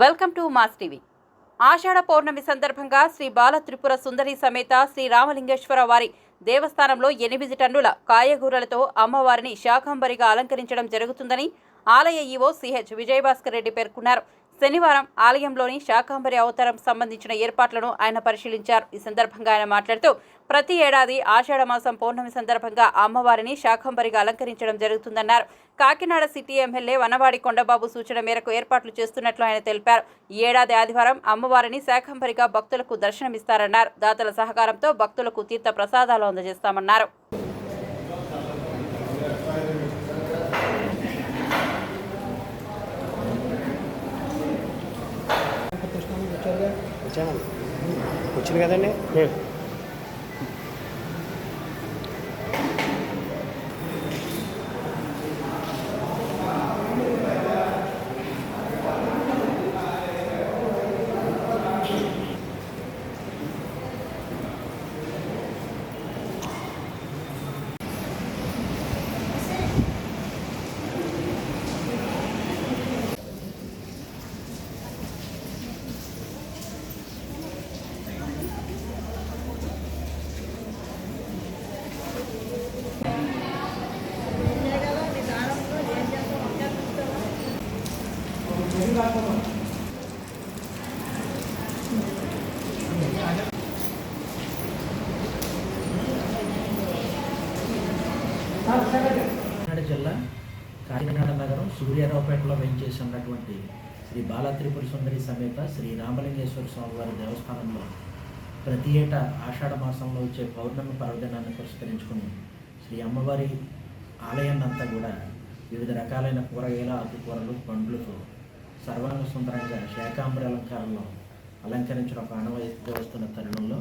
Welcome to Mass TV. Ashadha Purnima సందర్భంగా శ్రీ బాల త్రిపుర సుందరి సమేత శ్రీ రామలింగేశ్వర వారి దేవస్థానంలో ఎనిమిది టన్నుల కాయగూరలతో అమ్మవారిని శాకంబరిగా అలంకరించడం జరుగుతుందని ఆలయ ఈవో సిహెచ్ విజయభాస్కర్ రెడ్డి పేర్కొన్నారు. శనివారం ఆలయంలోని శాకాంబరి అవతారం సంబంధించిన ఏర్పాట్లను ఆయన పరిశీలించారు. ఈ సందర్భంగా ఆయన మాట్లాడుతూ ప్రతి ఏడాది ఆషాఢ మాసం పౌర్ణమి సందర్భంగా అమ్మవారిని శాకంబరిగా అలంకరించడం జరుగుతుందన్నారు. కాకినాడ సిటీ ఎమ్మెల్యే వనవాడి కొండబాబు సూచన మేరకు ఏర్పాట్లు చేస్తున్నట్లు ఆయన తెలిపారు. ఈ ఏడాది ఆదివారం అమ్మవారిని శాకంబరిగా భక్తులకు దర్శనమిస్తారన్నారు. దాతల సహకారంతో భక్తులకు తీర్థ ప్రసాదాలు అందజేస్తామన్నారు. వచ్చాను వచ్చింది కదండి? కాకినాడ జిల్లా కాకినాడ నగరం సూర్యారావుపేటలో వెంచేసి ఉన్నటువంటి శ్రీ బాల త్రిపుర సుందరి సమేత శ్రీ రామలింగేశ్వర స్వామివారి దేవస్థానంలో ప్రతి ఏటా ఆషాఢ మాసంలో వచ్చే పౌర్ణమి పర్వదినాన్ని పురస్కరించుకుని శ్రీ అమ్మవారి ఆలయాన్నంతా కూడా వివిధ రకాలైన కూరగాయల ఆకుకూరలు పండ్లతో సర్వాంగ సుందరంగా శాకాంబరి అలంకారంలో అలంకరించిన ఒక ఆనవాయితీగా వస్తున్న తరుణంలో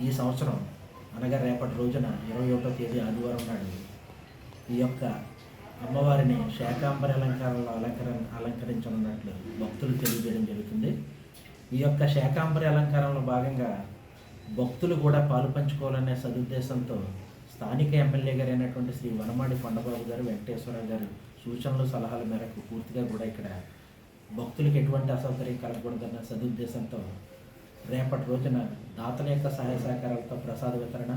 ఈ సంవత్సరం అనగా రేపటి రోజున ఇరవై ఒకటో తేదీ ఆదివారం నాడు ఈ యొక్క అమ్మవారిని శాకాంబరి అలంకారంలో అలంకర అలంకరించనున్నట్లు భక్తులు తెలియజేయడం జరుగుతుంది. ఈ యొక్క శాకాంబరి అలంకారంలో భాగంగా భక్తులు కూడా పాలు పంచుకోవాలనే సదుద్దేశంతో స్థానిక ఎమ్మెల్యే గారైనటువంటి శ్రీ వనమాడి కొండబాబు గారు వెంకటేశ్వరరావు గారు సూచనలు సలహాల మేరకు పూర్తిగా కూడా ఇక్కడ భక్తులకు ఎటువంటి అసౌకర్యం కలగకూడదన్న సదుద్దేశంతో రేపటి రోజున దాతల యొక్క సహాయ సహకారాలతో ప్రసాద వితరణ.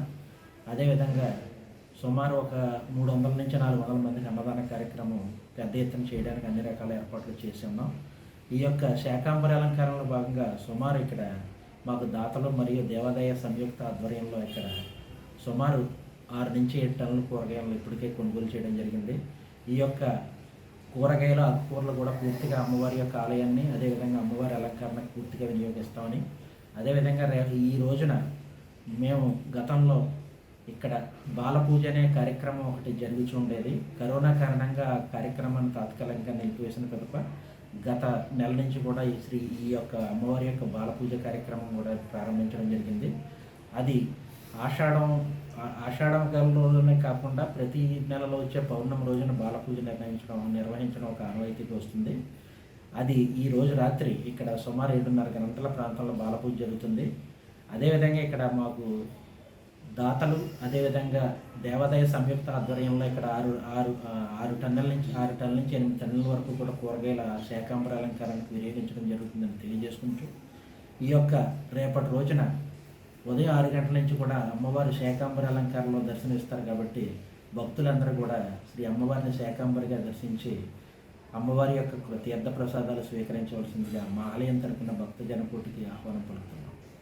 అదేవిధంగా సుమారు ఒక మూడు వందల నుంచి నాలుగు వందల మందికి అన్నదాన కార్యక్రమం పెద్ద ఎత్తున చేయడానికి అన్ని రకాల ఏర్పాట్లు చేసి ఉన్నాం. ఈ యొక్క శాకాంబరి అలంకారంలో భాగంగా సుమారు ఇక్కడ మాకు దాతలు మరియు దేవాదాయ సంయుక్త ఆధ్వర్యంలో ఇక్కడ సుమారు ఆరు నుంచి ఏడు టన్నుల కూరగాయలు ఇప్పటికే కొనుగోలు చేయడం జరిగింది. ఈ యొక్క కూరగాయలు ఆకుకూరలు కూడా పూర్తిగా అమ్మవారి యొక్క ఆలయాన్ని అదేవిధంగా అమ్మవారి అలంకరణకు పూర్తిగా వినియోగిస్తామని. అదేవిధంగా రే ఈ రోజున మేము గతంలో ఇక్కడ బాలపూజ అనే కార్యక్రమం ఒకటి జరుగుతూ ఉండేది. కరోనా కారణంగా ఆ కార్యక్రమాన్ని తాత్కాలికంగా నిలిపివేసిన కనుక గత నెల నుంచి కూడా ఈ శ్రీ ఈ యొక్క అమ్మవారి యొక్క బాలపూజ కార్యక్రమం కూడా ప్రారంభించడం జరిగింది. అది ఆషాఢం ఆ- కాలంలోనే కాకుండా ప్రతి నెలలో వచ్చే పౌర్ణమి రోజున బాలపూజ నిర్ణయించడం నిర్వహించడం ఒక ఆనవాయితీకి వస్తుంది. అది ఈ రోజు రాత్రి ఇక్కడ సుమారు ఏడున్నర గంటల ప్రాంతంలో బాలపూజ జరుగుతుంది. అదేవిధంగా ఇక్కడ మాకు దాతలు అదేవిధంగా దేవాదాయ సంయుక్త ఆధ్వర్యంలో ఇక్కడ ఆరు ఆరు ఆరు టన్నుల నుంచి ఆరు టన్నుల నుంచి ఎనిమిది టన్నుల వరకు కూడా కూరగాయల శాకాంబర అలంకారానికి వినియోగించడం జరుగుతుందని తెలియజేసుకుంటూ ఈ యొక్క రేపటి రోజున ఉదయం ఆరు గంటల నుంచి కూడా అమ్మవారి శాకాంబర అలంకారంలో దర్శనమిస్తారు కాబట్టి భక్తులందరూ కూడా శ్రీ అమ్మవారిని శాకాంబరిగా దర్శించి అమ్మవారి యొక్క తీర్థ ప్రసాదాలు స్వీకరించవలసిందిగా మా ఆలయం తరపున భక్తజన కోటికి ఆహ్వానం పలుకుతుంది